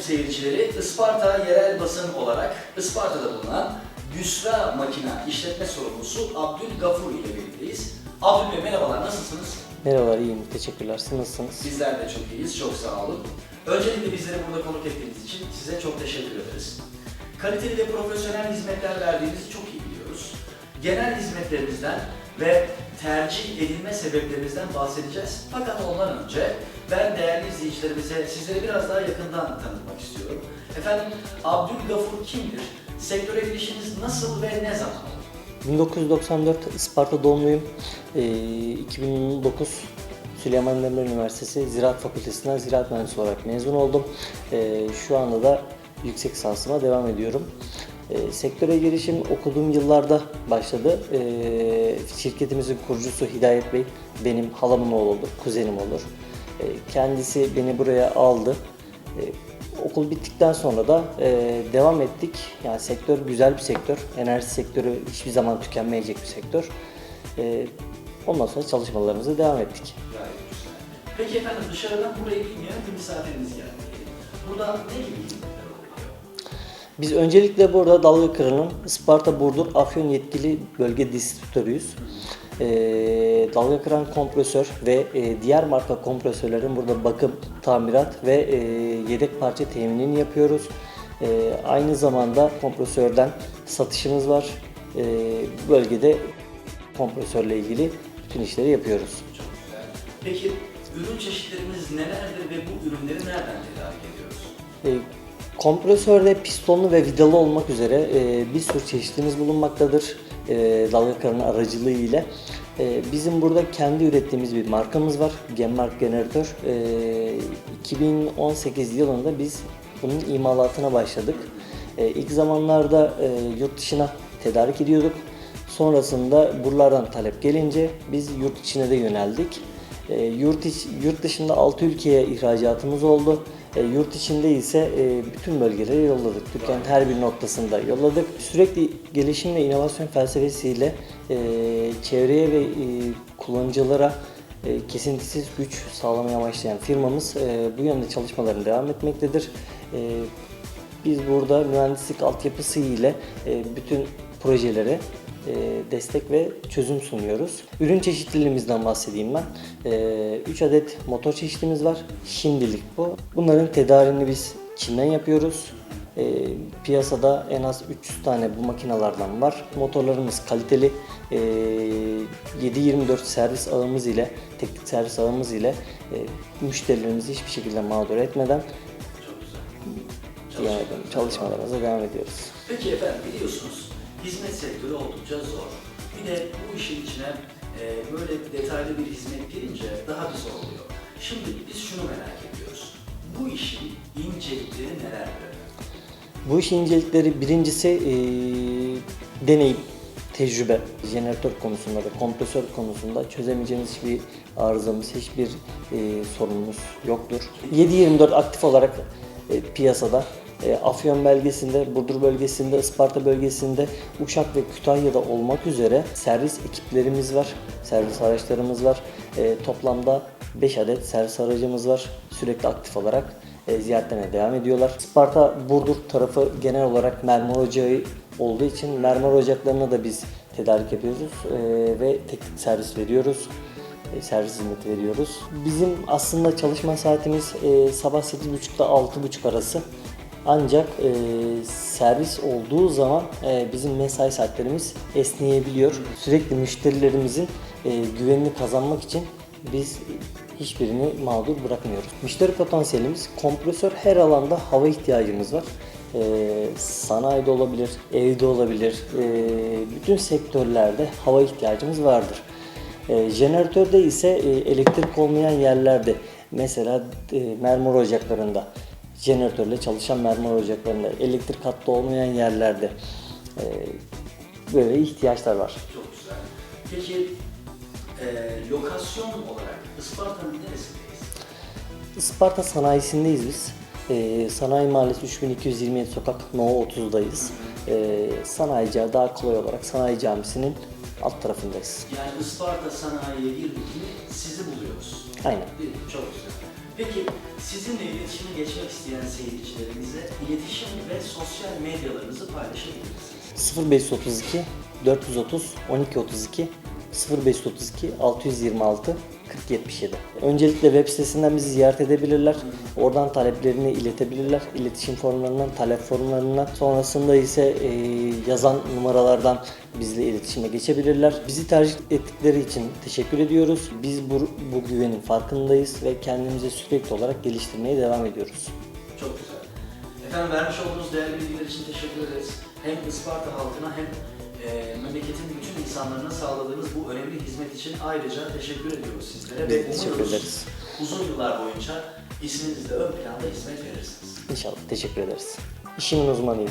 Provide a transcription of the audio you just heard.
seyircileri. Isparta yerel basın olarak Isparta'da bulunan Güsra Makina işletme sorumlusu Abdül Gafur ile birlikteyiz. Abdül Bey merhabalar nasılsınız? Merhabalar, iyiyim. Teşekkürler. Siz nasılsınız? Bizler de çok iyiyiz, çok sağ olun. Öncelikle bizleri burada konuk ettiğiniz için size çok teşekkür ederiz. Kaliteli ve profesyonel hizmetler verdiğinizi çok iyi biliyoruz. Genel hizmetlerinizden ve tercih edilme sebeplerinizden bahsedeceğiz. Fakat ondan önce ben değerli izleyicilerimize sizleri biraz daha yakından tanıtmak istiyorum. Efendim Abdül Gafur kimdir? Sektöre girişiniz nasıl ve ne zaman oldu? 1994 Isparta doğumluyum. Ee, 2009 Süleyman Demirel Üniversitesi Ziraat Fakültesinden ziraat mühendisi olarak mezun oldum. Ee, şu anda da yüksek lisansıma devam ediyorum. Ee, sektöre girişim okuduğum yıllarda başladı. Ee, şirketimizin kurucusu Hidayet Bey benim halamın oğludur, kuzenim olur. Ee, kendisi beni buraya aldı. Ee, okul bittikten sonra da e, devam ettik. Yani sektör güzel bir sektör. Enerji sektörü hiçbir zaman tükenmeyecek bir sektör. E, ondan sonra çalışmalarımıza devam ettik. Peki efendim dışarıdan burayı bilmeyen bir misafiriniz geldi. Burada ne gibi? Biz öncelikle burada Dalga Kırı'nın Isparta, Burdur, Afyon yetkili bölge distribütörüyüz. E, Dalga Kıran kompresör ve e, diğer marka kompresörlerin burada bakım, tamirat ve e, yedek parça teminini yapıyoruz. E, aynı zamanda kompresörden satışımız var. E, bölgede kompresörle ilgili bütün işleri yapıyoruz. Peki ürün çeşitlerimiz nelerdir ve bu ürünleri nereden tedarik ediyoruz? E, kompresörde pistonlu ve vidalı olmak üzere e, bir sürü çeşitimiz bulunmaktadır. E, dalga kırının aracılığı ile. E, bizim burada kendi ürettiğimiz bir markamız var. Genmark Jeneratör. E, 2018 yılında biz bunun imalatına başladık. E, ilk zamanlarda e, yurt dışına tedarik ediyorduk. Sonrasında buralardan talep gelince biz yurt içine de yöneldik. E, yurt, iç, yurt dışında 6 ülkeye ihracatımız oldu. E, yurt içinde ise e, bütün bölgelere yolladık. Türkiye'nin her bir noktasında yolladık. Sürekli gelişim ve inovasyon felsefesiyle e, çevreye ve e, kullanıcılara e, kesintisiz güç sağlamaya amaçlayan firmamız e, bu yönde çalışmalarını devam etmektedir. E, biz burada mühendislik altyapısı ile e, bütün projelere destek ve çözüm sunuyoruz. Ürün çeşitliliğimizden bahsedeyim ben. 3 adet motor çeşitimiz var. Şimdilik bu. Bunların tedarini biz Çin'den yapıyoruz. E, piyasada en az 300 tane bu makinalardan var. Motorlarımız kaliteli. E, 7-24 servis ağımız ile, teknik servis ağımız ile e, müşterilerimizi hiçbir şekilde mağdur etmeden Çok güzel. çalışmalarımıza devam ediyoruz. Peki efendim biliyorsunuz hizmet sektörü oldukça zor. Bir de bu işin içine e, böyle detaylı bir hizmet girince daha bir zor oluyor. Şimdi biz şunu merak ediyoruz. Bu işin incelikleri nelerdir? Bu işin incelikleri birincisi eee, deneyim, tecrübe, jeneratör konusunda da kompresör konusunda çözemeyeceğimiz hiçbir arızamız, hiçbir eee, sorunumuz yoktur. 7-24 aktif olarak e, piyasada e, Afyon bölgesinde, Burdur bölgesinde, Isparta bölgesinde, Uşak ve Kütahya'da olmak üzere servis ekiplerimiz var, servis araçlarımız var. E, toplamda 5 adet servis aracımız var sürekli aktif olarak e, ziyaretlerine devam ediyorlar. Sparta Burdur tarafı genel olarak mermer ocağı olduğu için mermer ocaklarına da biz tedarik yapıyoruz e, ve teknik servis veriyoruz. Servis hizmeti veriyoruz. Bizim aslında çalışma saatimiz e, sabah 8.30 ile 6.30 arası. Ancak e, servis olduğu zaman e, bizim mesai saatlerimiz esneyebiliyor. Sürekli müşterilerimizin e, güvenini kazanmak için biz hiçbirini mağdur bırakmıyoruz. Müşteri potansiyelimiz kompresör her alanda hava ihtiyacımız var. Ee, sanayide olabilir, evde olabilir, ee, bütün sektörlerde hava ihtiyacımız vardır. Ee, jeneratörde ise e, elektrik olmayan yerlerde, mesela e, mermer ocaklarında, jeneratörle çalışan mermer ocaklarında, elektrik hattı olmayan yerlerde e, böyle ihtiyaçlar var. Çok güzel. Peki e, lokasyon olarak Isparta'nın neresindeyiz? Isparta sanayisindeyiz biz. Ee, Sanayi Mahallesi 3227 sokak No 30'dayız. Ee, sanayi Ca- daha kolay olarak Sanayi Camisi'nin alt tarafındayız. Yani Isparta sanayiye girdik mi sizi buluyoruz. Aynen. Değil mi? Çok güzel. Peki sizinle iletişime geçmek isteyen seyircilerimize iletişim ve sosyal medyalarınızı paylaşabilir misiniz? 0532 430 1232 0532 626 4077. Öncelikle web sitesinden bizi ziyaret edebilirler. Oradan taleplerini iletebilirler. İletişim formlarından, talep formlarından. Sonrasında ise e, yazan numaralardan bizle iletişime geçebilirler. Bizi tercih ettikleri için teşekkür ediyoruz. Biz bu, bu güvenin farkındayız ve kendimizi sürekli olarak geliştirmeye devam ediyoruz. Çok güzel. Efendim vermiş olduğunuz değerli bilgiler için teşekkür ederiz. Hem Isparta halkına hem e, memleketin bütün insanlarına sağladığınız bu önemli hizmet için ayrıca teşekkür ediyoruz sizlere. Biz Ve teşekkür umuyoruz ederiz. uzun yıllar boyunca isminizle ön planda hizmet verirsiniz. İnşallah teşekkür ederiz. İşimin uzmanıyım.